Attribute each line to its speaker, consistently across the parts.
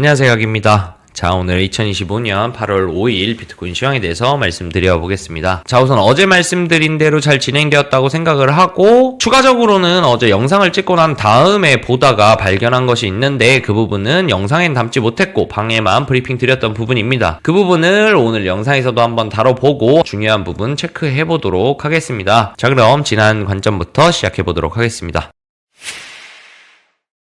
Speaker 1: 안녕하세요, 각입니다. 자, 오늘 2025년 8월 5일 비트코인 시황에 대해서 말씀드려 보겠습니다. 자, 우선 어제 말씀드린 대로 잘 진행되었다고 생각을 하고, 추가적으로는 어제 영상을 찍고 난 다음에 보다가 발견한 것이 있는데, 그 부분은 영상엔 담지 못했고, 방에만 브리핑 드렸던 부분입니다. 그 부분을 오늘 영상에서도 한번 다뤄보고, 중요한 부분 체크해 보도록 하겠습니다. 자, 그럼 지난 관점부터 시작해 보도록 하겠습니다.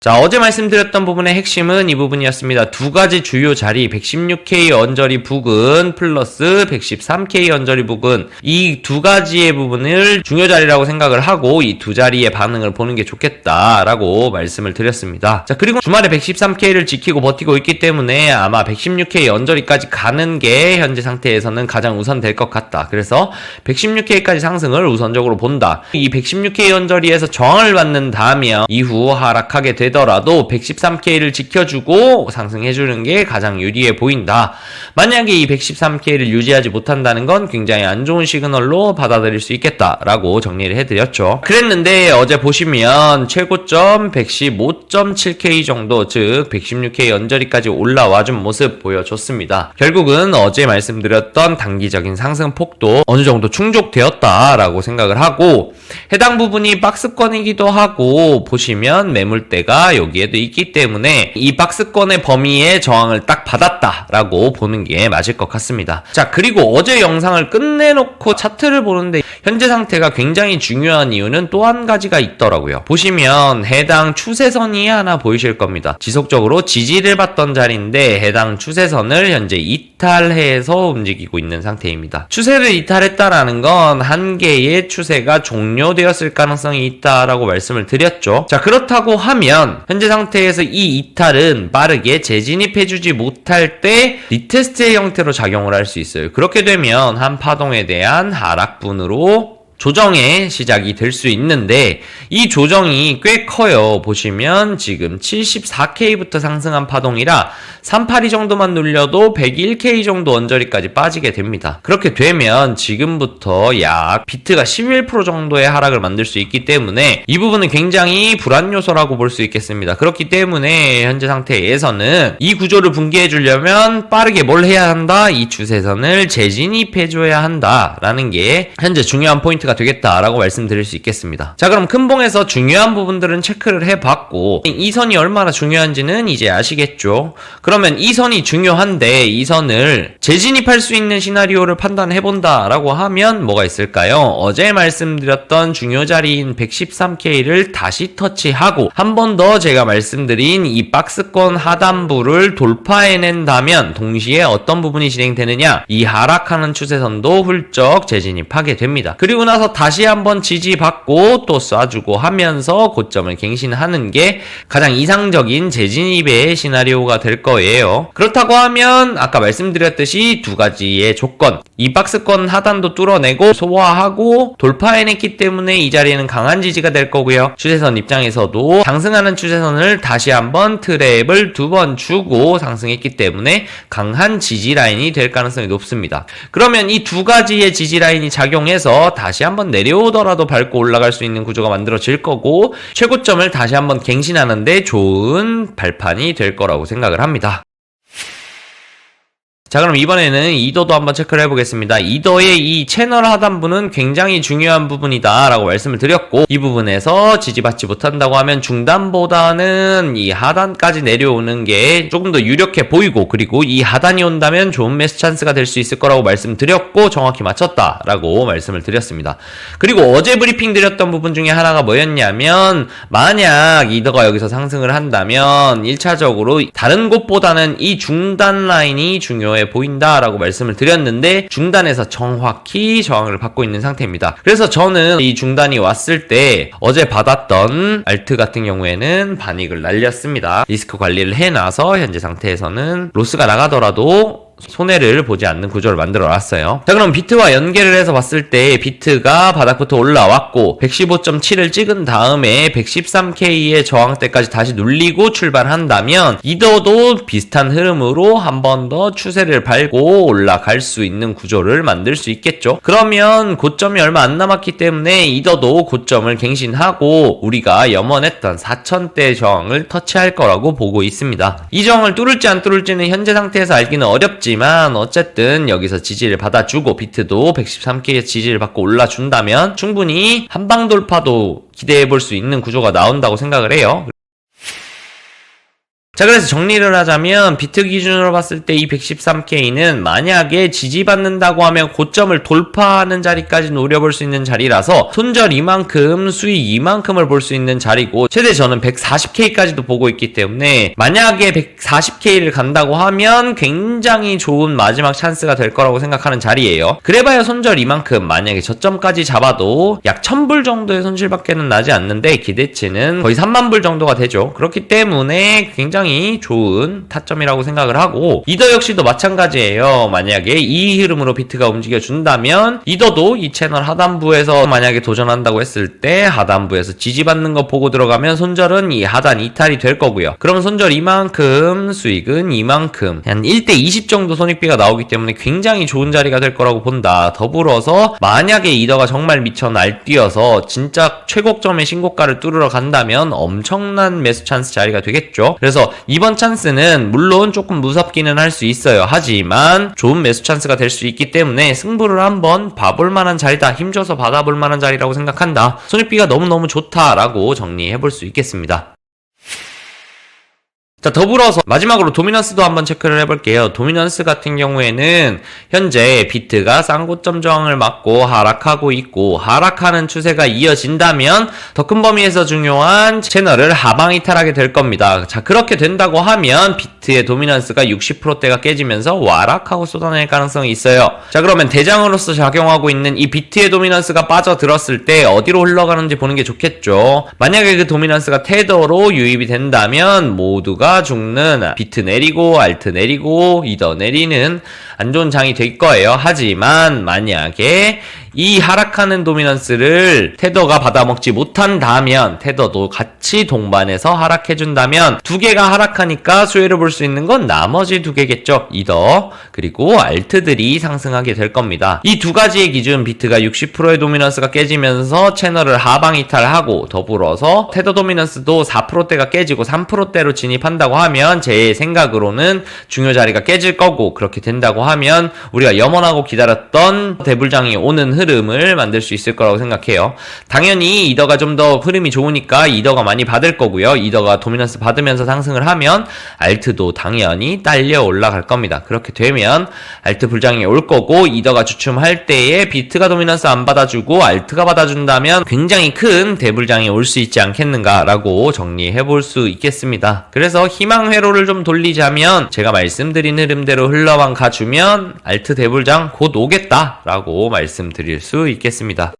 Speaker 1: 자, 어제 말씀드렸던 부분의 핵심은 이 부분이었습니다. 두 가지 주요 자리, 116K 언저리 부근 플러스 113K 언저리 부근. 이 두 가지의 부분을 중요 자리라고 생각을 하고 이 두 자리의 반응을 보는 게 좋겠다라고 말씀을 드렸습니다. 자, 그리고 주말에 113K를 지키고 버티고 있기 때문에 아마 116K 언저리까지 가는 게 현재 상태에서는 가장 우선 될 것 같다. 그래서 116K까지 상승을 우선적으로 본다. 이 116K 언저리에서 저항을 받는다면 이후 하락하게 되 되더라도 113K를 지켜주고 상승해주는 게 가장 유리해 보인다. 만약에 이 113K를 유지하지 못한다는 건 굉장히 안 좋은 시그널로 받아들일 수 있겠다라고 정리를 해드렸죠. 그랬는데 어제 보시면 최고점 115.7K 정도, 즉 116K 연저리까지 올라와 준 모습 보여줬습니다. 결국은 어제 말씀드렸던 단기적인 상승 폭도 어느 정도 충족되었다라고 생각을 하고 해당 부분이 박스권이기도 하고 보시면 매물대가 여기에도 있기 때문에 이 박스권의 범위에 저항을 딱 받았다라고 보는 게 맞을 것 같습니다. 자, 그리고 어제 영상을 끝내놓고 차트를 보는데 현재 상태가 굉장히 중요한 이유는 또 한 가지가 있더라고요. 보시면 해당 추세선이 하나 보이실 겁니다. 지속적으로 지지를 받던 자리인데 해당 추세선을 현재 이탈해서 움직이고 있는 상태입니다. 추세를 이탈했다라는 건 한 개의 추세가 종료되었을 가능성이 있다라고 말씀을 드렸죠. 자, 그렇다고 하면 되면 현재 상태에서 이 이탈은 빠르게 재진입해주지 못할 때 리테스트의 형태로 작용을 할 수 있어요. 그렇게 되면 한 파동에 대한 하락분으로 조정의 시작이 될 수 있는데 이 조정이 꽤 커요. 보시면 지금 74K부터 상승한 파동이라 382 정도만 눌려도 101K 정도 언저리까지 빠지게 됩니다. 그렇게 되면 지금부터 약 비트가 11% 정도의 하락을 만들 수 있기 때문에 이 부분은 굉장히 불안 요소라고 볼 수 있겠습니다. 그렇기 때문에 현재 상태에서는 이 구조를 붕괴해 주려면 빠르게 뭘 해야 한다? 이 추세선을 재진입해 줘야 한다라는 게 현재 중요한 포인트 포인트가 되겠다라고 말씀드릴 수 있겠습니다. 자, 그럼 큰 봉에서 중요한 부분들은 체크를 해 봤고, 이 선이 얼마나 중요한지는 이제 아시겠죠? 그러면 이 선이 중요한데, 이 선을 재진입할 수 있는 시나리오를 판단해 본다라고 하면 뭐가 있을까요? 어제 말씀드렸던 중요 자리인 113K를 다시 터치하고, 한 번 더 제가 말씀드린 이 박스권 하단부를 돌파해낸다면, 동시에 어떤 부분이 진행되느냐? 이 하락하는 추세선도 훌쩍 재진입하게 됩니다. 그리고 나서 나서 다시 한번 지지받고 또 쏴주고 하면서 고점을 갱신하는 게 가장 이상적인 재진입의 시나리오가 될 거예요. 그렇다고 하면 아까 말씀드렸듯이 두 가지의 조건 이 박스권 하단도 뚫어내고 소화하고 돌파해냈기 때문에 이 자리에는 강한 지지가 될 거고요. 추세선 입장에서도 상승하는 추세선을 다시 한번 트랩을 두 번 주고 상승했기 때문에 강한 지지 라인이 될 가능성이 높습니다. 그러면 이 두 가지의 지지 라인이 작용해서 다시 한번 내려오더라도 밟고 올라갈 수 있는 구조가 만들어질 거고 최고점을 다시 한번 갱신하는데 좋은 발판이 될 거라고 생각을 합니다. 자 그럼 이번에는 이더도 한번 체크를 해보겠습니다. 이더의 이 채널 하단부는 굉장히 중요한 부분이다 라고 말씀을 드렸고 이 부분에서 지지받지 못한다고 하면 중단보다는 이 하단까지 내려오는 게 조금 더 유력해 보이고 그리고 이 하단이 온다면 좋은 매수 찬스가 될 수 있을 거라고 말씀드렸고 정확히 맞췄다 라고 말씀을 드렸습니다. 그리고 어제 브리핑 드렸던 부분 중에 하나가 뭐였냐면 만약 이더가 여기서 상승을 한다면 1차적으로 다른 곳보다는 이 중단 라인이 중요해 중요해 보인다라고 말씀을 드렸는데 중단에서 정확히 저항을 받고 있는 상태입니다. 그래서 저는 이 중단이 왔을 때 어제 받았던 알트 같은 경우에는 반익을 날렸습니다. 리스크 관리를 해놔서 현재 상태에서는 로스가 나가더라도 손해를 보지 않는 구조를 만들어 놨어요. 자, 그럼 비트와 연계를 해서 봤을 때 비트가 바닥부터 올라왔고 115.7을 찍은 다음에 113K의 저항대까지 다시 눌리고 출발한다면 이더도 비슷한 흐름으로 한 번 더 추세를 밟고 올라갈 수 있는 구조를 만들 수 있겠죠. 그러면 고점이 얼마 안 남았기 때문에 이더도 고점을 갱신하고 우리가 염원했던 4천대 저항을 터치할 거라고 보고 있습니다. 이 저항을 뚫을지 안 뚫을지는 현재 상태에서 알기는 어렵지 만 어쨌든 여기서 지지를 받아주고 비트도 113K의 지지를 받고 올라준다면 충분히 한방 돌파도 기대해 볼 수 있는 구조가 나온다고 생각을 해요. 자, 그래서 정리를 하자면 비트 기준으로 봤을 때 이 113K는 만약에 지지받는다고 하면 고점을 돌파하는 자리까지 노려볼 수 있는 자리라서 손절 이만큼, 수익 이만큼을 볼 수 있는 자리고 최대 저는 140K까지도 보고 있기 때문에 만약에 140K를 간다고 하면 굉장히 좋은 마지막 찬스가 될 거라고 생각하는 자리예요. 그래봐야 손절 이만큼 만약에 저점까지 잡아도 약 1000불 정도의 손실밖에는 나지 않는데 기대치는 거의 3만불 정도가 되죠. 그렇기 때문에 굉장히 좋은 타점이라고 생각을 하고 이더 역시도 마찬가지예요. 만약에 이 흐름으로 비트가 움직여 준다면 이더도 이 채널 하단부에서 만약에 도전한다고 했을 때 하단부에서 지지받는 거 보고 들어가면 손절은 이 하단 이탈이 될 거고요. 그럼 손절 이만큼 수익은 이만큼 한 1대 20 정도 손익비가 나오기 때문에 굉장히 좋은 자리가 될 거라고 본다. 더불어서 만약에 이더가 정말 미쳐 날뛰어서 진짜 최고점의 신고가를 뚫으러 간다면 엄청난 매수 찬스 자리가 되겠죠. 그래서 이번 찬스는 물론 조금 무섭기는 할 수 있어요. 하지만 좋은 매수 찬스가 될 수 있기 때문에 승부를 한번 봐볼 만한 자리다. 힘줘서 받아볼 만한 자리라고 생각한다. 손익비가 너무너무 좋다라고 정리해 볼 수 있겠습니다. 자, 더불어서 마지막으로 도미넌스도 한번 체크를 해볼게요. 도미넌스 같은 경우에는 현재 비트가 쌍고점 저항을 맞고 하락하고 있고 하락하는 추세가 이어진다면 더 큰 범위에서 중요한 채널을 하방 이탈하게 될 겁니다. 자, 그렇게 된다고 하면 비트의 도미넌스가 60%대가 깨지면서 와락하고 쏟아낼 가능성이 있어요. 자, 그러면 대장으로서 작용하고 있는 이 비트의 도미넌스가 빠져들었을 때 어디로 흘러가는지 보는 게 좋겠죠. 만약에 그 도미넌스가 테더로 유입이 된다면 모두가 죽는 비트 내리고 알트 내리고 이더 내리는 안 좋은 장이 될 거예요. 하지만 만약에 이 하락하는 도미넌스를 테더가 받아먹지 못한다면 테더도 같이 동반해서 하락해준다면 두 개가 하락하니까 수혜를 볼 수 있는 건 나머지 두 개겠죠. 이더 그리고 알트들이 상승하게 될 겁니다. 이 두 가지의 기준 비트가 60%의 도미넌스가 깨지면서 채널을 하방 이탈하고 더불어서 테더 도미넌스도 4%대가 깨지고 3%대로 진입한다고 하면 제 생각으로는 중요 자리가 깨질 거고 그렇게 된다고 하면 우리가 염원하고 기다렸던 대불장이 오는 흐름을 만들 수 있을 거라고 생각해요. 당연히 이더가 좀 더 흐름이 좋으니까 이더가 많이 받을 거고요. 이더가 도미넌스 받으면서 상승을 하면 알트도 당연히 딸려 올라갈 겁니다. 그렇게 되면 알트 불장이 올 거고 이더가 주춤할 때에 비트가 도미넌스 안 받아주고 알트가 받아준다면 굉장히 큰 대불장이 올 수 있지 않겠는가라고 정리해 볼 수 있겠습니다. 그래서 희망 회로를 좀 돌리자면 제가 말씀드린 흐름대로 흘러만 가주면 알트 대불장 곧 오겠다라고 말씀드릴 수 있겠습니다.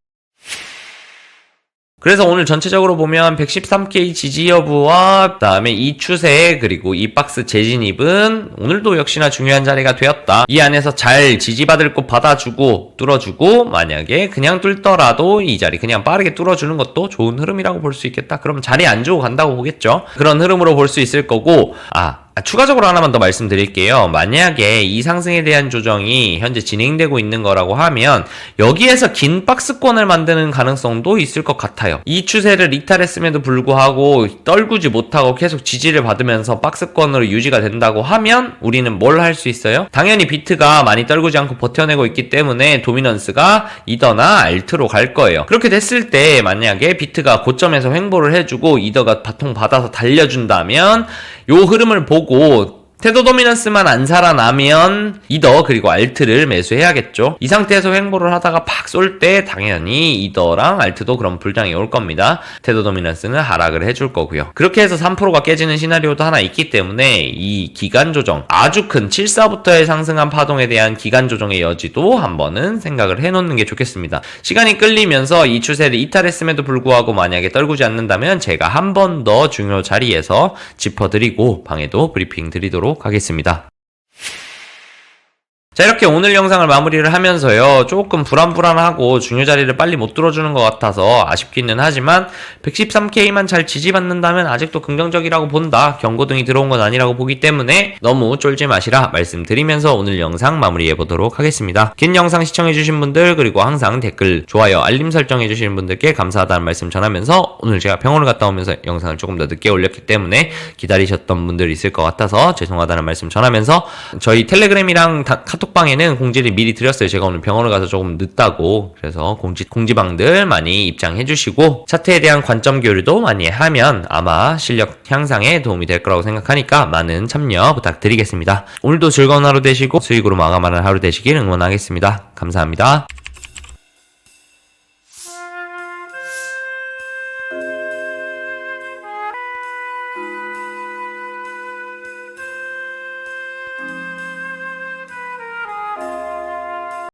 Speaker 1: 그래서 오늘 전체적으로 보면 113K 지지 여부와 그다음에 이 추세 그리고 이 박스 재진입은 오늘도 역시나 중요한 자리가 되었다. 이 안에서 잘 지지받을 곳 받아주고 뚫어주고 만약에 그냥 뚫더라도 이 자리 그냥 빠르게 뚫어주는 것도 좋은 흐름이라고 볼 수 있겠다. 그럼 자리 안 주고 간다고 보겠죠. 그런 흐름으로 볼 수 있을 거고 아 아, 추가적으로 하나만 더 말씀드릴게요. 만약에 이 상승에 대한 조정이 현재 진행되고 있는 거라고 하면 여기에서 긴 박스권을 만드는 가능성도 있을 것 같아요. 이 추세를 이탈했음에도 불구하고 떨구지 못하고 계속 지지를 받으면서 박스권으로 유지가 된다고 하면 우리는 뭘 할 수 있어요? 당연히 비트가 많이 떨구지 않고 버텨내고 있기 때문에 도미넌스가 이더나 알트로 갈 거예요. 그렇게 됐을 때 만약에 비트가 고점에서 횡보를 해주고 이더가 바통 받아서 달려준다면 요 흐름을 보고 테 더 도미넌스만 안 살아나면 이더 그리고 알트를 매수해야겠죠. 이 상태에서 횡보를 하다가 팍 쏠 때 당연히 이더랑 알트도 그런 불장이 올 겁니다. 테더 도미넌스는 하락을 해줄 거고요. 그렇게 해서 3%가 깨지는 시나리오도 하나 있기 때문에 이 기간 조정 아주 큰 74부터의 상승한 파동에 대한 기간 조정의 여지도 한번은 생각을 해놓는 게 좋겠습니다. 시간이 끌리면서 이 추세를 이탈했음에도 불구하고 만약에 떨구지 않는다면 제가 한 번 더 중요 자리에서 짚어드리고 방에도 브리핑 드리도록 하겠습니다. 자, 이렇게 오늘 영상을 마무리를 하면서요. 조금 불안불안하고 중요 자리를 빨리 못 들어주는 것 같아서 아쉽기는 하지만 113K만 잘 지지받는다면 아직도 긍정적이라고 본다. 경고등이 들어온 건 아니라고 보기 때문에 너무 쫄지 마시라 말씀드리면서 오늘 영상 마무리해 보도록 하겠습니다. 긴 영상 시청해주신 분들 그리고 항상 댓글, 좋아요, 알림 설정 해주시는 분들께 감사하다는 말씀 전하면서 오늘 제가 병원을 갔다 오면서 영상을 조금 더 늦게 올렸기 때문에 기다리셨던 분들 있을 것 같아서 죄송하다는 말씀 전하면서 저희 텔레그램이랑 다- 카 톡방에는 공지를 미리 드렸어요. 제가 오늘 병원을 가서 조금 늦다고 그래서 공지 공지방들 많이 입장해 주시고 차트에 대한 관점 교류도 많이 하면 아마 실력 향상에 도움이 될 거라고 생각하니까 많은 참여 부탁드리겠습니다. 오늘도 즐거운 하루 되시고 수익으로 마감하는 하루 되시길 응원하겠습니다. 감사합니다.